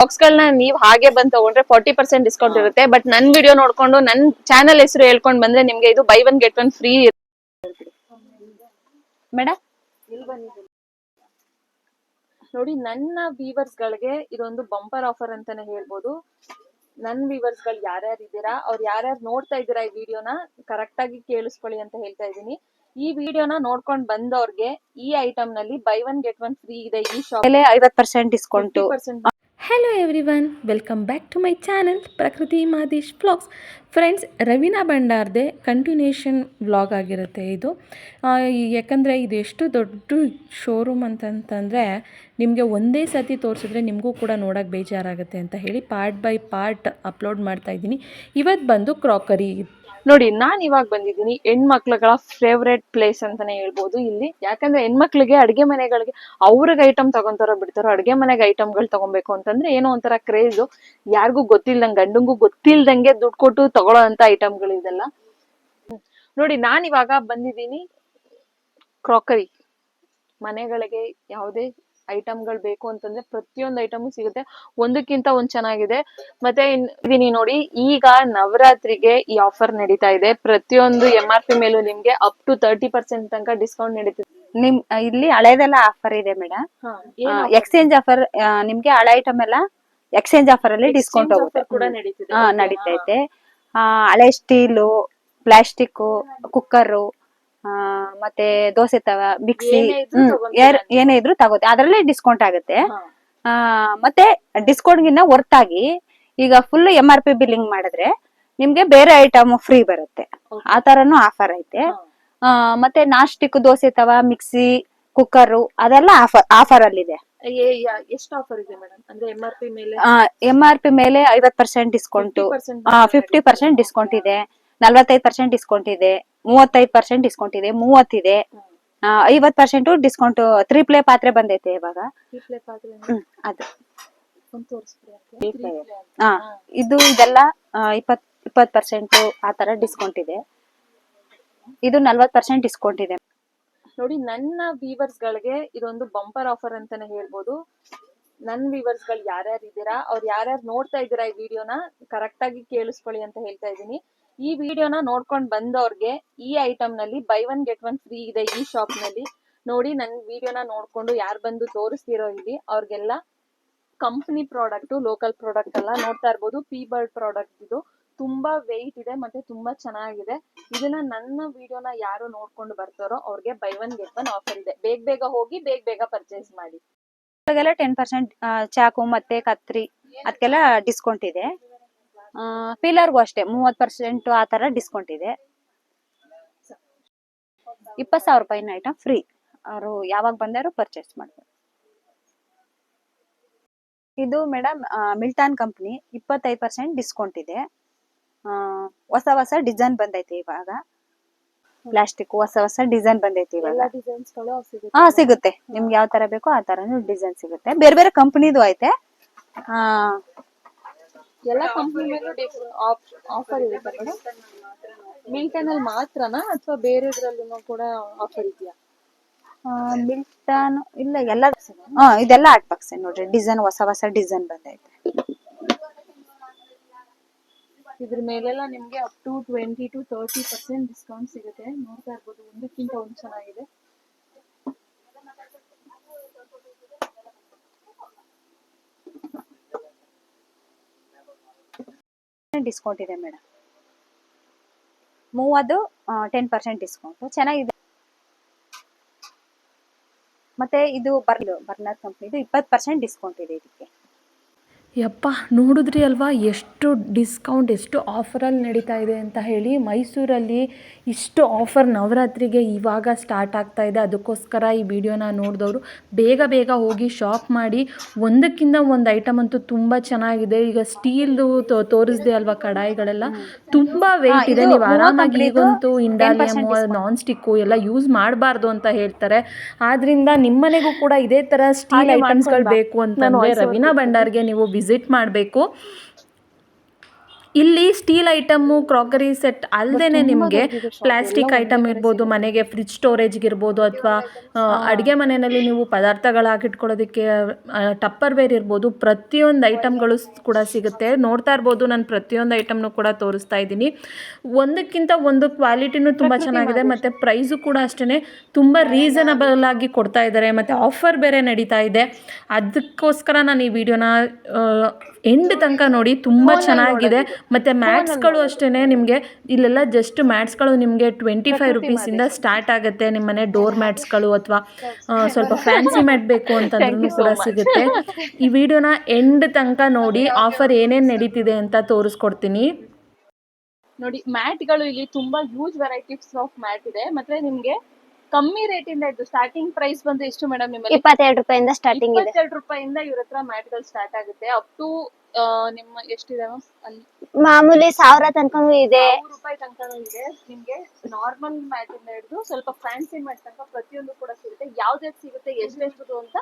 Box ಗಳನ್ನ ನೀವ್ ಹಾಗೆ ಬಂದ್ ತಗೊಂಡ್ರೆ ಫಾರ್ಟಿ ಪರ್ಸೆಂಟ್ ಡಿಸ್ಕೌಂಟ್ ಇರುತ್ತೆ. ಬಟ್ ನನ್ ವಿಡಿಯೋ ನೋಡ್ಕೊಂಡು ನನ್ ಚಾನಲ್ ಹೆಸರು ಹೇಳ್ಕೊಂಡ್ ಬಂದ್ರೆ ನಿಮ್ಗೆ ಇದು buy one get one free madam ನೋಡಿ ನನ್ನ ವ್ಯೂವರ್ಸ್ ಗಳಿಗೆ ಇದೊಂದು ಬಂಪರ್ ಆಫರ್ ಅಂತಾನೆ ಹೇಳ್ಬೋದು. ನನ್ ವ್ಯೂವರ್ಸ್ಗಳು ಯಾರ್ಯಾರು ಇದ್ದೀರಾ ಅವ್ರು ಯಾರ್ಯಾರು ನೋಡ್ತಾ ಇದ್ದೀರಾ ಈ ವಿಡಿಯೋನ ಕರೆಕ್ಟ್ ಆಗಿ ಕೇಳಿಸ್ಕೊಳ್ಳಿ ಅಂತ ಹೇಳ್ತಾ ಇದ್ದೀನಿ. ಈ ವಿಡಿಯೋನ ನೋಡ್ಕೊಂಡ್ ಬಂದವ್ರಿಗೆ ಈ ಐಟಮ್ನಲ್ಲಿ buy one get one free ಇದೆ ಈ ಶಾಪ್ ಐವತ್ percent discount percent everyone welcome back to my channel Prakruthi Madesh blogs friends Raveena Bhandarde continuation vlog ಆಗಿರುತ್ತೆ ಇದು. ಯಾಕಂದರೆ ಇದು ಎಷ್ಟು ದೊಡ್ಡ ಶೋರೂಮ್ ಅಂತಂತಂದರೆ, ನಿಮಗೆ ಒಂದೇ ಸತಿ ತೋರಿಸಿದ್ರೆ ನಿಮಗೂ ಕೂಡ ನೋಡೋಕ್ಕೆ ಬೇಜಾರಾಗುತ್ತೆ ಅಂತ ಹೇಳಿ ಪಾರ್ಟ್ ಬೈ ಪಾರ್ಟ್ ಅಪ್ಲೋಡ್ ಮಾಡ್ತಾ ಇದ್ದೀನಿ. ಇವತ್ತು ಬಂದು ಕ್ರಾಕರಿ ನೋಡಿ, ನಾನ್ ಇವಾಗ ಬಂದಿದ್ದೀನಿ ಹೆಣ್ಮಕ್ಳುಗಳ ಫೇವ್ರೆಟ್ ಪ್ಲೇಸ್ ಅಂತಾನೆ ಹೇಳ್ಬೋದು ಇಲ್ಲಿ. ಯಾಕಂದ್ರೆ ಹೆಣ್ಮಕ್ಳಿಗೆ ಅಡಿಗೆ ಮನೆಗಳಿಗೆ ಅವ್ರಿಗೆ ಐಟಮ್ ತಗೊಂತಾರೋ ಬಿಡ್ತಾರೋ, ಅಡಿಗೆ ಮನೆಗೆ ಐಟಮ್ಗಳು ತಗೊಬೇಕು ಅಂತಂದ್ರೆ ಏನೋ ಒಂಥರ ಕ್ರೇಜು ಯಾರಿಗೂ ಗೊತ್ತಿಲ್ದಂಗೆ, ಗಂಡಂಗೂ ಗೊತ್ತಿಲ್ದಂಗೆ ದುಡ್ಡು ಕೊಟ್ಟು ತಗೊಳ್ಳೋ ಅಂತ ಐಟಮ್ಗಳು ಇದೆಲ್ಲ. ನೋಡಿ, ನಾನ್ ಇವಾಗ ಬಂದಿದ್ದೀನಿ ಕ್ರಾಕರಿ ಮನೆಗಳಿಗೆ ಯಾವುದೇ ಐಟಮ್ಗಳು ಬೇಕು ಅಂತಂದ್ರೆ ಪ್ರತಿಯೊಂದು ಐಟಮ್ ಸಿಗುತ್ತೆ. ಒಂದಕ್ಕಿಂತ ಒಂದ್ ಚೆನ್ನಾಗಿದೆ. ಮತ್ತೆ ಇನ್- ಇದೀನಿ ನೋಡಿ ಈಗ ನವರಾತ್ರಿಗೆ ಈ ಆಫರ್ ನಡೀತಾ ಇದೆ. ಪ್ರತಿಯೊಂದು ಎಂ ಆರ್ ಪಿ ಮೇಲೂ ನಿಮ್ಗೆ ಅಪ್ ಟು ತರ್ಟಿ ಪರ್ಸೆಂಟ್ ತನಕ ಡಿಸ್ಕೌಂಟ್ ನಡೀತಿದೆ. ನಿಮ್ ಇಲ್ಲಿ ಹಳೇದೆಲ್ಲ ಆಫರ್ ಇದೆ ಮೇಡಮ್ ಎಕ್ಸ್ಚೇಂಜ್ ಆಫರ್ ನಿಮ್ಗೆ ಹಳೆ ಐಟಮ್ ಎಲ್ಲ ಎಕ್ಸ್ಚೇಂಜ್ ಆಫರ್ ಅಲ್ಲಿ ಡಿಸ್ಕೌಂಟ್ ಹೋಗುತ್ತೆ. ನಡೀತೈತೆ. ಹಳೆ ಸ್ಟೀಲು ಪ್ಲಾಸ್ಟಿಕ್ ಕುಕ್ಕರು ಮತ್ತೆ ದೋಸೆ ತವ ಮಿಕ್ಸಿ ಏನೇ ಇದ್ರೂ ತಗೋತೆ ಅದರಲ್ಲೇ ಡಿಸ್ಕೌಂಟ್ ಆಗುತ್ತೆ. ಆ, ಮತ್ತೆ ಡಿಸ್ಕೌಂಟ್ ಗಿನ್ನ ಹೊರ್ತಾಗಿ ಈಗ full M R P billing ಮಾಡಿದ್ರೆ ನಿಮ್ಗೆ ಬೇರೆ ಐಟಮ್ ಫ್ರೀ ಬರುತ್ತೆ. ಆ ತರನು ಆಫರ್ ಐತೆ. ಆ, ಮತ್ತೆ ನಾಸ್ಟಿಕ್ ದೋಸೆ ತವ ಮಿಕ್ಸಿ ಕುಕ್ಕರ್ ಅದೆಲ್ಲ ಆಫರ್ ಆಫರ್ ಅಲ್ಲಿ ಇದೆ ಎಷ್ಟು ಆಫರ್ ಇದೆ ಮೇಡಮ್ ಅಂದ್ರೆ ಎಂ ಆರ್ ಪಿ ಮೇಲೆ? ಎಂ ಆರ್ ಪಿ ಮೇಲೆ ಐವತ್ percent discount 50% fifty percent discount ಇದೆ. ನಲ್ವತ್ತೈದು ಪರ್ಸೆಂಟ್ ಡಿಸ್ಕೌಂಟ್ ಇದೆ ಮೂವತ್ತೈದು ಪರ್ಸೆಂಟ್ ಡಿಸ್ಕೌಂಟ್ ಇದೆ ಮೂವತ್ತಿದೆ ಐವತ್ ಪರ್ಸೆಂಟ್ ಡಿಸ್ಕೌಂಟ್ ತ್ರೀ ಪ್ಲೇ ಪಾತ್ರೆ ಬಂದೈತೆ ಇವಾಗ. ಅದು. ಹಾ. ಇದು ಇದೆಲ್ಲ ಇಪ್ಪತ್ ಇಪ್ಪತ್ ಪರ್ಸೆಂಟ್ ಆ ತರ ಡಿಸ್ಕೌಂಟ್ ಇದೆ. ಇದು ನಲ್ವತ್ ಪರ್ಸೆಂಟ್ ಡಿಸ್ಕೌಂಟ್ ಇದೆ. ನೋಡಿ ನನ್ನ ವೀವರ್ಸ್ ಗಳಿಗೆ ಇದೊಂದು ಬಂಪರ್ ಆಫರ್ ಅಂತಾನೆ ಹೇಳ್ಬೋದು. ನನ್ ವೀವರ್ಸ್ಗಳು ಯಾರ್ಯಾರು ಇದ್ದೀರಾ ಅವ್ರು ಯಾರ್ಯಾರು ನೋಡ್ತಾ ಇದ್ದೀರಾ ಈ ವಿಡಿಯೋನ ಕರೆಕ್ಟ್ ಆಗಿ ಕೇಳಿಸ್ಕೊಳ್ಳಿ ಅಂತ ಹೇಳ್ತಾ ಇದ್ದೀನಿ. ಈ ವಿಡಿಯೋನ ನೋಡ್ಕೊಂಡ್ ಬಂದವ್ರಿಗೆ ಈ ಐಟಮ್ನಲ್ಲಿ buy one get one free ಇದೆ ಈ ಶಾಪ್ನಲ್ಲಿ. ನೋಡಿ ನನ್ ವಿಡಿಯೋನ ನೋಡ್ಕೊಂಡು ಯಾರು ಬಂದು ತೋರಿಸ್ತಿರೋ ಇಲ್ಲಿ ಅವ್ರಿಗೆಲ್ಲ ಕಂಪನಿ ಪ್ರಾಡಕ್ಟ್ ಲೋಕಲ್ ಪ್ರಾಡಕ್ಟ್ ಎಲ್ಲ ನೋಡ್ತಾ ಇರ್ಬೋದು. ಪಿ ಬರ್ಡ್ ಪ್ರಾಡಕ್ಟ್ ಇದು. ತುಂಬಾ ವೆಯ್ಟ್ ಇದೆ ಮತ್ತೆ ತುಂಬಾ ಚೆನ್ನಾಗಿದೆ. ಇದನ್ನ ನನ್ನ ವಿಡಿಯೋನ ಯಾರು ನೋಡ್ಕೊಂಡು ಬರ್ತಾರೋ ಅವ್ರಿಗೆ buy one get one offer ಇದೆ. ಬೇಗ ಬೇಗ ಹೋಗಿ ಬೇಗ ಬೇಗ ಪರ್ಚೇಸ್ ಮಾಡಿ. ಟೆನ್ ಪರ್ಸೆಂಟ್ ಚಾಕು ಮತ್ತೆ ಕತ್ರಿ ಅದಕ್ಕೆಲ್ಲ ಡಿಸ್ಕೌಂಟ್ ಇದೆ. ಪೀಲರ್ಗೂ ಅಷ್ಟೇ. ಮೂವತ್ ಪರ್ಸೆಂಟ್ ಆ ತರ ಡಿಸ್ಕೌಂಟ್ ಇದೆ. ಇಪ್ಪತ್ತು ಸಾವಿರ ರೂಪಾಯಿನ ಐಟಮ್ ಫ್ರೀ ಅವರು ಯಾವಾಗ ಬಂದಾರು ಪರ್ಚೇಸ್ ಮಾಡ್ಬೋದು. ಇದು ಮೇಡಮ್ ಮಿಲ್ಟಾನ್ ಕಂಪ್ನಿ ಇಪ್ಪತ್ತೈದು ಪರ್ಸೆಂಟ್ ಡಿಸ್ಕೌಂಟ್ ಇದೆ. ಹೊಸ ಹೊಸ ಡಿಸೈನ್ ಬಂದೈತೆ ಇವಾಗ. ಪ್ಲಾಸ್ಟಿಕ್ ಹೊಸ ಹೊಸ ಡಿಸೈನ್ ಬಂದೈತೆ ಇವಾಗ. ಹಾ ಸಿಗುತ್ತೆ. ನಿಮ್ಗೆ ಯಾವ ತರ ಬೇಕೋ ಆ ತರನು ಡಿಸೈನ್ ಸಿಗುತ್ತೆ. ಬೇರೆ ಬೇರೆ ಕಂಪನಿದು ಐತೆ. ಎಲ್ಲ ಕಂಪ್ನಿ ಮೇಲೂ ಆಫರ್ ಇರುತ್ತೆ ಮೇಡಮ್ ಮಿಲ್ಟನ್ ಅಲ್ಲಿ ಮಾತ್ರನಾ ಅಥವಾ ಬೇರೆದ್ರಲ್ಲೂ ಕೂಡ ಆಫರ್ ಇದೆಯಾ? ಆ, ಮಿಲ್ಟನ್ ಇಲ್ಲ ಎಲ್ಲ ಹಾ ಇದೆಲ್ಲ ಆರ್ಟ್ ಬಾಕ್ಸ್ ನೋಡ್ರಿ. ಡಿಸೈನ್ ಹೊಸ ಹೊಸ ಡಿಸೈನ್ ಬಂದೈತೆ. ಇದ್ರ ಮೇಲೆಲ್ಲ ನಿಮ್ಗೆ up to twenty to thirty percent discount ಸಿಗುತ್ತೆ. ನೋಡ್ತಾ ಇರ್ಬೋದು. ಒಂದಕ್ಕಿಂತ ಒಂದು ಚೆನ್ನಾಗಿದೆ. ಡಿಸ್ಕೌಂಟ್ ಇದೆ ಮೇಡಮ್. ಮೂವದು ಟೆನ್ ಪರ್ಸೆಂಟ್ ಡಿಸ್ಕೌಂಟ್ ಚೆನ್ನಾಗಿದೆ. ಮತ್ತೆ ಇದು ಬರ್ಲು ಬರ್ನರ್ ಕಂಪ್ನಿದು ಇಪ್ಪತ್ತು ಪರ್ಸೆಂಟ್ ಡಿಸ್ಕೌಂಟ್ ಇದೆ ಇದಕ್ಕೆ. ಯಪ್ಪ ನೋಡಿದ್ರಿ ಅಲ್ವಾ ಎಷ್ಟು ಡಿಸ್ಕೌಂಟ್ ಎಷ್ಟು ಆಫರಲ್ಲಿ ನಡೀತಾ ಇದೆ ಅಂತ ಹೇಳಿ ಮೈಸೂರಲ್ಲಿ ಇಷ್ಟು ಆಫರ್ ನವರಾತ್ರಿಗೆ ಇವಾಗ ಸ್ಟಾರ್ಟ್ ಆಗ್ತಾ ಇದೆ. ಅದಕ್ಕೋಸ್ಕರ ಈ ವಿಡಿಯೋನ ನೋಡಿದವರು ಬೇಗ ಬೇಗ ಹೋಗಿ ಶಾಪ್ ಮಾಡಿ. ಒಂದಕ್ಕಿಂತ ಒಂದು ಐಟಮ್ ಅಂತೂ ತುಂಬ ಚೆನ್ನಾಗಿದೆ. ಈಗ ಸ್ಟೀಲ್ದು ತೋರಿಸಿದೆ ಅಲ್ವಾ ಕಡಾಯಿಗಳೆಲ್ಲ? ತುಂಬ ವೆಯ್ಟ್ ಇದೆ. ನೀವು ಆರಾಮಾಗಿ ಈಗಂತೂ 10% ಇಂಡಾಲಿಯಮ್ ನಾನ್ ಸ್ಟಿಕ್ಕು ಎಲ್ಲ ಯೂಸ್ ಮಾಡಬಾರ್ದು ಅಂತ ಹೇಳ್ತಾರೆ. ಆದ್ರಿಂದ ನಿಮ್ಮನೆಗೂ ಕೂಡ ಇದೇ ಥರ ಸ್ಟೀಲ್ ಐಟಮ್ಸ್ಗಳು ಬೇಕು ಅಂತ ಅಂತಂದರೆ ರವೀನಾ ಭಂಡಾರ್ಗೆ ನೀವು ವಿಸಿಟ್ ಮಾಡಬೇಕು. ಇಲ್ಲಿ ಸ್ಟೀಲ್ ಐಟಮ್ಮು ಕ್ರಾಕರಿ ಸೆಟ್ ಅಲ್ಲದೆ ನಿಮಗೆ ಪ್ಲಾಸ್ಟಿಕ್ ಐಟಮ್ ಇರ್ಬೋದು ಮನೆಗೆ ಫ್ರಿಜ್ ಸ್ಟೋರೇಜ್ಗೆ ಇರ್ಬೋದು ಅಥವಾ ಅಡುಗೆ ಮನೆಯಲ್ಲಿ ನೀವು ಪದಾರ್ಥಗಳು ಹಾಕಿಟ್ಕೊಳ್ಳೋದಕ್ಕೆ ಟಪ್ಪರ್ ವೇರ್ ಇರ್ಬೋದು ಪ್ರತಿಯೊಂದು ಐಟಮ್ಗಳು ಕೂಡ ಸಿಗುತ್ತೆ. ನೋಡ್ತಾ ಇರ್ಬೋದು ನಾನು ಪ್ರತಿಯೊಂದು ಐಟಮ್ನು ಕೂಡ ತೋರಿಸ್ತಾ ಇದ್ದೀನಿ. ಒಂದಕ್ಕಿಂತ ಒಂದು ಕ್ವಾಲಿಟಿನೂ ತುಂಬ ಚೆನ್ನಾಗಿದೆ ಮತ್ತು ಪ್ರೈಸು ಕೂಡ ಅಷ್ಟೇ ತುಂಬ ರೀಸನಬಲ್ ಆಗಿ ಕೊಡ್ತಾ ಇದ್ದಾರೆ ಮತ್ತು ಆಫರ್ ಬೇರೆ ನಡೀತಾ ಇದೆ. ಅದಕ್ಕೋಸ್ಕರ ನಾನು ಈ ವಿಡಿಯೋನ ಎಂಡ್ ತನಕ ನೋಡಿ ತುಂಬ ಚೆನ್ನಾಗಿದೆ. ಮತ್ತು ಮ್ಯಾಟ್ಸ್ಗಳು ಅಷ್ಟೇ ನಿಮಗೆ ಇಲ್ಲೆಲ್ಲ ಜಸ್ಟ್ ಮ್ಯಾಟ್ಸ್ಗಳು ನಿಮಗೆ ಟ್ವೆಂಟಿ ಫೈವ್ ರುಪೀಸಿಂದ ಸ್ಟಾರ್ಟ್ ಆಗುತ್ತೆ. ನಿಮ್ಮ ಮನೆ ಡೋರ್ ಮ್ಯಾಟ್ಸ್ಗಳು ಅಥವಾ ಸ್ವಲ್ಪ ಫ್ಯಾನ್ಸಿ ಮ್ಯಾಟ್ ಬೇಕು ಅಂತಂದ್ರೂ ಕೂಡ ಸಿಗುತ್ತೆ. ಈ ವಿಡಿಯೋನ ಎಂಡ್ ತನಕ ನೋಡಿ ಆಫರ್ ಏನೇನು ನಡೀತಿದೆ ಅಂತ ತೋರಿಸ್ಕೊಡ್ತೀನಿ. ನೋಡಿ ಮ್ಯಾಟ್ಗಳು ಇಲ್ಲಿ ತುಂಬಾ ಯೂಸ್ ವೆರೈಟೀಸ್ ಆಫ್ ಮ್ಯಾಟ್ ಇದೆ. ಮತ್ತೆ ನಿಮ್ಗೆ ಕಮ್ಮಿ ರೇಟ್ ಇಂದ ಇದ್ದು ಸ್ಟಾರ್ಟಿಂಗ್ ಪ್ರೈಸ್ ಬಂದು ಎಷ್ಟು ಮೇಡಮ್ ನಿಮ್ಮಲ್ಲಿ? ಇಪ್ಪತ್ತೆರಡು ರೂಪಾಯಿಂದ ಸ್ಟಾರ್ಟಿಂಗ್ ಇದೆ. ಇಪ್ಪತ್ತೆರಡು ರೂಪಾಯಿಂದ ಇವ್ರ ಹತ್ರ ಮ್ಯಾಟ್ಗಳು ಸ್ಟಾರ್ಟ್ ಆಗುತ್ತೆ. ಅಪ್ ಟು ನಿಮ್ಮ ಎಷ್ಟಿದೆ ಅಲ್ಲಿ ಮಾಮೂಲಿ ಸಾವಿರ ತನಕನೂ ಇದೆ. ನೂರು ರೂಪಾಯಿ ತನಕನೂ ಇದೆ. ನಿಮ್ಗೆ ನಾರ್ಮಲ್ ಮ್ಯಾಟ್ ಇಂದ ಹಿಡಿದು ಸ್ವಲ್ಪ ಫ್ಯಾನ್ಸಿ ಮ್ಯಾಟ್ ತನಕ ಪ್ರತಿಯೊಂದು ಕೂಡ ಸಿಗುತ್ತೆ. ಯಾವ್ದು ಸಿಗುತ್ತೆ ಎಷ್ಟೆಷ್ಟು ಅಂತ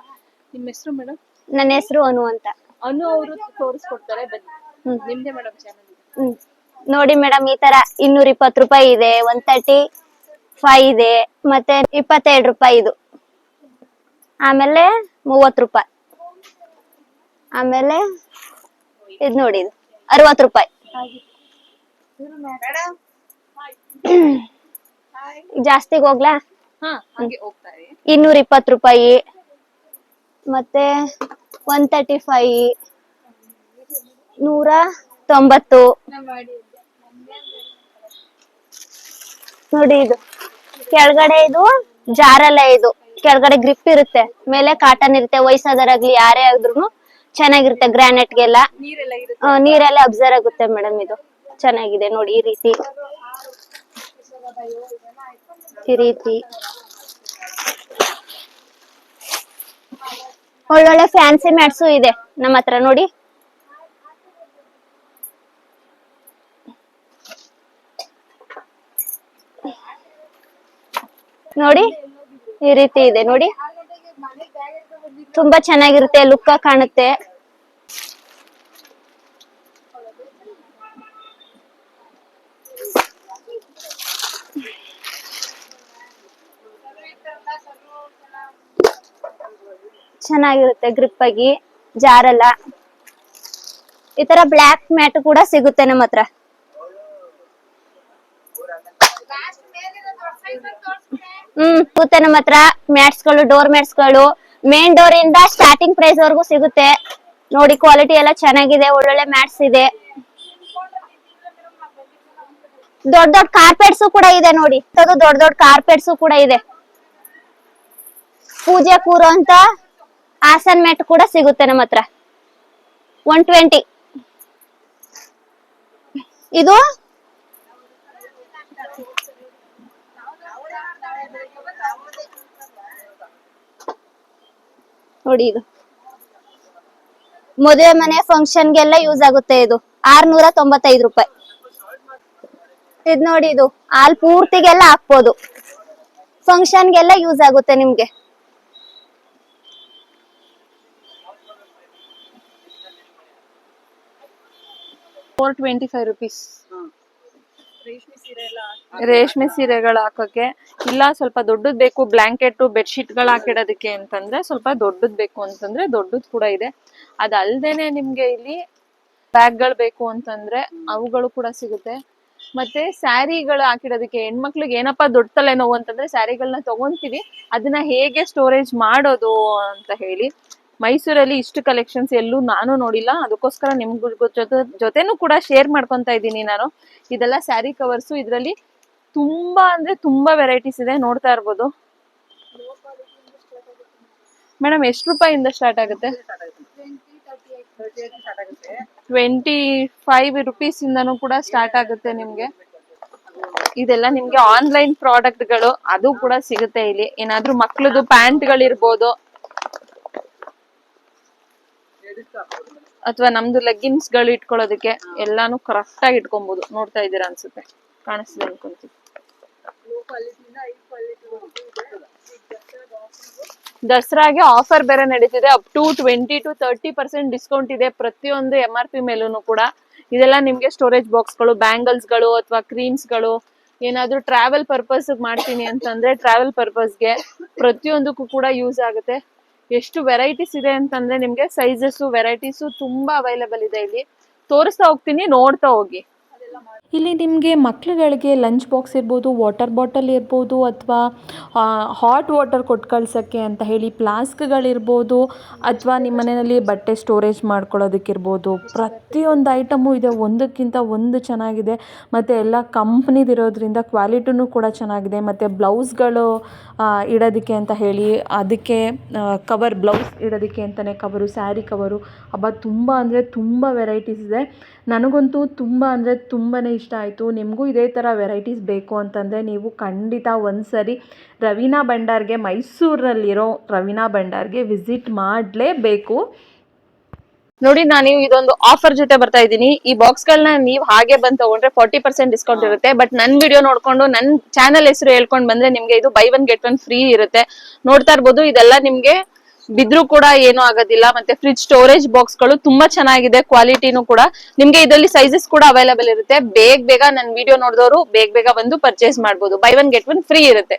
ನಿಮ್ಮ ಹೆಸರು ಮೇಡಮ್? ನನ್ನ ಹೆಸರು ಅನು ಅಂತ. ಅನು ಅವರು ತೋರಿಸ್ಕೊಡ್ತಾರೆ ಬನ್ನಿ. ನಿಮ್ದೇ ಮೇಡಮ್ ಚಾನಲ್ ಹ್ಮ್. ನೋಡಿ ಮೇಡಮ್ ಈ ತರ ಇನ್ನೂರ ಇಪ್ಪತ್ತು ರೂಪಾಯಿ ಇದೆ ಒನ್ ತರ್ಟಿ ಫೈವ್ ಇದೆ ಮತ್ತೆ ಇಪ್ಪತ್ತೆರಡು ರೂಪಾಯಿ ಇದು. ಆಮೇಲೆ ಮೂವತ್ತು ರೂಪಾಯಿ. ಆಮೇಲೆ ಇದು ನೋಡಿ ಇದು ಅರವತ್ತು ರೂಪಾಯಿ. ಜಾಸ್ತಿ ಹೋಗ್ಲಾ? ಇನ್ನೂರ ಇಪ್ಪತ್ತು ರೂಪಾಯಿ. ಮತ್ತೆ ಒನ್ ತರ್ಟಿ ಫೈವ್ ನೂರ ತೊಂಬತ್ತು. ನೋಡಿ ಇದು. ಕೆಳಗಡೆ ಇದು ಜಾರಲ್ಲ ಇದು. ಕೆಳಗಡೆ ಗ್ರಿಪ್ ಇರುತ್ತೆ. ಮೇಲೆ ಕಾಟನ್ ಇರುತ್ತೆ. ವಯಸ್ಸಾದವರಾಗ್ಲಿ ಯಾರೇ ಆದ್ರೂ ಚೆನ್ನಾಗಿರುತ್ತೆ ಇರುತ್ತೆ. ಆ, ನೀರೆಲ್ಲ ಅಬ್ಸರ್ವ್ ಆಗುತ್ತೆ ಮೇಡಮ್ ಇದು. ಚೆನ್ನಾಗಿದೆ ನೋಡಿ ಈ ರೀತಿ. ಈ ರೀತಿ. ಒಳ್ಳೊಳ್ಳೆ ಫ್ಯಾನ್ಸಿ ಮ್ಯಾಟ್ಸು ಇದೆ ನಮ್ಮ ಹತ್ರ ನೋಡಿ. ನೋಡಿ ಈ ರೀತಿ ಇದೆ ನೋಡಿ. ತುಂಬಾ ಚೆನ್ನಾಗಿರುತ್ತೆ ಲುಕ್ ಕಾಣುತ್ತೆ. ಚೆನ್ನಾಗಿರುತ್ತೆ ಗ್ರಿಪ್ ಆಗಿ, ಜಾರಲ್ಲ. ಈ ತರ ಬ್ಲಾಕ್ ಮ್ಯಾಟ್ ಕೂಡ ಸಿಗುತ್ತೆ ನಮ್ಮ ಹತ್ರ. ಹ್ಮ್, ಸಿಗುತ್ತೆ ನಮ್ಮ ಹತ್ರ. ಮ್ಯಾಟ್ಸ್ಗಳು ಡೋರ್ ಮ್ಯಾಟ್ಸ್ಗಳು. ಮೇನ್ ಡೋರ್ ಇಂದ ಸ್ಟಾರ್ಟಿಂಗ್ ಪ್ರೈಸ್ ವರೆಗೂ ಸಿಗುತ್ತೆ. ನೋಡಿ ಕ್ವಾಲಿಟಿ ಎಲ್ಲ ಚೆನ್ನಾಗಿದೆ, ಒಳ್ಳೊಳ್ಳೆ ಮ್ಯಾಟ್ಸ್ ಇದೆ. ದೊಡ್ಡ ದೊಡ್ಡ ಕಾರ್ಪೆಟ್ಸ್ ಕೂಡ ಇದೆ ನೋಡಿ. ದೊಡ್ಡ ದೊಡ್ಡ ಕಾರ್ಪೆಟ್ಸ್ ಕೂಡ ಇದೆ. ಪೂಜೆ ಕೂರೋ ಅಂತ ಆಸನ್ ಮ್ಯಾಟ್ ಕೂಡ ಸಿಗುತ್ತೆ ನಮ್ಮ ಹತ್ರ. ಒನ್ ಟ್ವೆಂಟಿ ಇದು ನೋಡಿ ಇದು. ಮದುವೆ ಮನೆ ಫಂಕ್ಷನ್ ಗೆಲ್ಲ ಯೂಸ್ ಆಗುತ್ತೆ ಇದು. ಆರ್ನೂರ ತೊಂಬತ್ತೈದು ರೂಪಾಯಿ. ಇದ್ ನೋಡಿ ಇದು. ಹಾಲ್ ಪೂರ್ತಿಗೆಲ್ಲ ಹಾಕ್ಬೋದು. ಫಂಕ್ಷನ್ಗೆಲ್ಲ ಯೂಸ್ ಆಗುತ್ತೆ ನಿಮ್ಗೆ. ಫೋರ್ ಟ್ವೆಂಟಿ ಫೈವ್ ರುಪೀಸ್ ರೇಷ್ಮೆ ಸೀರೆಗಳು ಹಾಕೋಕೆ. ಇಲ್ಲ, ಸ್ವಲ್ಪ ದೊಡ್ಡದ್ ಬೇಕು, ಬ್ಲಾಂಕೆಟ್ ಬೆಡ್ಶೀಟ್ಗಳು ಹಾಕಿಡೋದಕ್ಕೆ ಅಂತಂದ್ರೆ ಸ್ವಲ್ಪ ದೊಡ್ಡದ್ ಬೇಕು ಅಂತಂದ್ರೆ ದೊಡ್ಡದ್ ಕೂಡ ಇದೆ. ಅದಲ್ದೇನೆ ನಿಮ್ಗೆ ಇಲ್ಲಿ ಬ್ಯಾಗ್ಗಳು ಬೇಕು ಅಂತಂದ್ರೆ ಅವುಗಳು ಕೂಡ ಸಿಗುತ್ತೆ. ಮತ್ತೆ ಸ್ಯಾರಿಗಳು ಹಾಕಿಡೋದಕ್ಕೆ ಹೆಣ್ಮಕ್ಳಿಗೆ ಏನಪ್ಪ ದೊಡ್ಡ ತಲೆನೋವು ಅಂತಂದ್ರೆ ಸ್ಯಾರಿಗಳನ್ನ ತಗೊಂತೀವಿ. ಅದನ್ನ ಹೇಗೆ ಸ್ಟೋರೇಜ್ ಮಾಡೋದು ಅಂತ ಹೇಳಿ. ಮೈಸೂರಲ್ಲಿ ಇಷ್ಟು ಕಲೆಕ್ಷನ್ಸ್ ಎಲ್ಲೂ ನಾನು ನೋಡಿಲ್ಲ. ಅದಕ್ಕೋಸ್ಕರ ನಿಮ್ಗಳ ಜೊತೆ ಜೊತೆನೂ ಕೂಡ ಶೇರ್ ಮಾಡ್ಕೊಂತ ಇದ್ದೀನಿ ನಾನು. ಇದೆಲ್ಲ ಸ್ಯಾರಿ ಕವರ್ಸು ಇದರಲ್ಲಿ ತುಂಬಾ ಅಂದ್ರೆ ತುಂಬಾ ವೆರೈಟೀಸ್ ಇದೆ. ನೋಡ್ತಾ ಇರ್ಬೋದು. ಮೇಡಮ್, ಎಷ್ಟು ರೂಪಾಯಿಂದ ಸ್ಟಾರ್ಟ್ ಆಗುತ್ತೆ? ಟ್ವೆಂಟಿ ಫೈವ್ ರುಪೀಸ್ ಇಂದನೂ ಕೂಡ ಸ್ಟಾರ್ಟ್ ಆಗುತ್ತೆ ನಿಮ್ಗೆ. ಇದೆಲ್ಲ ನಿಮ್ಗೆ ಆನ್ಲೈನ್ ಪ್ರಾಡಕ್ಟ್ಗಳು, ಅದು ಕೂಡ ಸಿಗುತ್ತೆ ಇಲ್ಲಿ. ಏನಾದ್ರೂ ಮಕ್ಳದು ಪ್ಯಾಂಟ್ ಗಳಿರ್ಬೋದು. ಅಥವಾ ನಮ್ದು ಲೆಗ್ಗಿನ್ಸ್ಗಳು ಇಟ್ಕೊಳ್ಳೋದಕ್ಕೆ ಎಲ್ಲಾನು ಕರೆಕ್ಟ್ ಆಗಿ ಇಟ್ಕೊಬಹುದು ನೋಡ್ತಾ ಇದ್ದೀರಾ ಅನ್ಸುತ್ತೆ. ಕಾಣಿಸ್ತಿದೆ ಅನ್ಕೊಂತೀನಿ. ದಸರಾಗೆ ಆಫರ್ ಬೇರೆ ನಡೀತಿದೆ. Up to twenty to thirty percent discount ಇದೆ. ಪ್ರತಿಯೊಂದು ಎಂ ಆರ್ ಪಿ ಮೇಲೂ ಕೂಡ. ಇದೆಲ್ಲ ನಿಮ್ಗೆ ಸ್ಟೋರೇಜ್ ಬಾಕ್ಸ್ಗಳು ಬ್ಯಾಂಗಲ್ಸ್ಗಳು ಅಥವಾ ಕ್ರೀಮ್ಸ್ಗಳು ಏನಾದ್ರೂ ಟ್ರಾವೆಲ್ ಪರ್ಪಸ್ ಮಾಡ್ತೀನಿ ಅಂತಂದ್ರೆ ಟ್ರಾವೆಲ್ ಪರ್ಪಸ್ಗೆ ಪ್ರತಿಯೊಂದಕ್ಕೂ ಕೂಡ ಯೂಸ್ ಆಗುತ್ತೆ. ಎಷ್ಟು ವೆರೈಟೀಸ್ ಇದೆ ಅಂತಂದ್ರೆ ನಿಮ್ಗೆ ಸೈಜಸ್ ವೆರೈಟೀಸು ತುಂಬಾ ಅವೈಲೇಬಲ್ ಇದೆ ಇಲ್ಲಿ. ತೋರಿಸ್ತಾ ಹೋಗ್ತೀನಿ, ನೋಡ್ತಾ ಹೋಗಿ. ಇಲ್ಲಿ ನಿಮಗೆ ಮಕ್ಳುಗಳಿಗೆ ಲಂಚ್ ಬಾಕ್ಸ್ ಇರ್ಬೋದು ವಾಟರ್ ಬಾಟಲ್ ಇರ್ಬೋದು ಅಥವಾ ಹಾಟ್ ವಾಟರ್ ಕೊಟ್ಟು ಕಳ್ಸೋಕ್ಕೆ ಅಂತ ಹೇಳಿ ಫ್ಲಾಸ್ಕ್ಗಳಿರ್ಬೋದು ಅಥವಾ ನಿಮ್ಮ ಮನೆಯಲ್ಲಿ ಬಟ್ಟೆ ಸ್ಟೋರೇಜ್ ಮಾಡ್ಕೊಳ್ಳೋದಕ್ಕಿರ್ಬೋದು. ಪ್ರತಿಯೊಂದು ಐಟಮು ಇದೆ, ಒಂದಕ್ಕಿಂತ ಒಂದು ಚೆನ್ನಾಗಿದೆ. ಮತ್ತು ಎಲ್ಲ ಕಂಪ್ನಿದಿರೋದ್ರಿಂದ ಕ್ವಾಲಿಟಿನೂ ಕೂಡ ಚೆನ್ನಾಗಿದೆ. ಮತ್ತು ಬ್ಲೌಸ್ಗಳು ಇಡೋದಕ್ಕೆ ಅಂತ ಹೇಳಿ, ಅದಕ್ಕೆ ಕವರ್ ಬ್ಲೌಸ್ ಇಡೋದಕ್ಕೆ ಅಂತಲೇ ಕವರು ಸ್ಯಾರಿ ಕವರು ಅಬ್ಬಾ ತುಂಬ ಅಂದರೆ ತುಂಬ ವೆರೈಟೀಸ್ ಇದೆ. ನನಗಂತೂ ತುಂಬ ಅಂದರೆ ತುಂಬಾ ಇಷ್ಟ ಆಯಿತು. ನಿಮಗೂ ಇದೇ ಥರ ವೆರೈಟೀಸ್ ಬೇಕು ಅಂತಂದರೆ ನೀವು ಖಂಡಿತ ಒಂದು ಸರಿ ರವೀನಾ ಭಂಡಾರ್ಗೆ ಮೈಸೂರಲ್ಲಿರೋ ರವೀನಾ ಭಂಡಾರ್ಗೆ ವಿಸಿಟ್ ಮಾಡಲೇಬೇಕು. ನೋಡಿ, ನಾನು ಇದೊಂದು ಆಫರ್ ಜೊತೆ ಬರ್ತಾ ಇದ್ದೀನಿ. ಈ ಬಾಕ್ಸ್ ಗಳನ್ನ ನೀವು ಹಾಗೆ ಬಂದ್ ತಗೊಂಡ್ರೆ ಫಾರ್ಟಿ ಪರ್ಸೆಂಟ್ ಡಿಸ್ಕೌಂಟ್ ಇರುತ್ತೆ. ಬಟ್ ನನ್ ವಿಡಿಯೋ ನೋಡ್ಕೊಂಡು ನನ್ ಚಾನಲ್ ಹೆಸರು ಹೇಳ್ಕೊಂಡು ಬಂದ್ರೆ ನಿಮ್ಗೆ ಇದು buy one, get one free ಇರುತ್ತೆ. ನೋಡ್ತಾ ಇರ್ಬೋದು, ಇದೆಲ್ಲ ನಿಮ್ಗೆ ಬಿದ್ರು ಕೂಡ ಏನು ಆಗೋದಿಲ್ಲ. ಮತ್ತೆ ಫ್ರಿಡ್ಜ್ ಸ್ಟೋರೇಜ್ ಬಾಕ್ಸ್ಗಳು ತುಂಬಾ ಚೆನ್ನಾಗಿದೆ. ಕ್ವಾಲಿಟಿನೂ ಕೂಡ. ನಿಮ್ಗೆ ಇದರಲ್ಲಿ ಸೈಜಸ್ ಕೂಡ ಅವೈಲೇಬಲ್ ಇರುತ್ತೆ. ಬೇಗ ಬೇಗ ನನ್ ವಿಡಿಯೋ ನೋಡಿದವರು ಬೇಗ ಬೇಗ ಬಂದು ಪರ್ಚೇಸ್ ಮಾಡಬಹುದು buy one get one free ಇರುತ್ತೆ.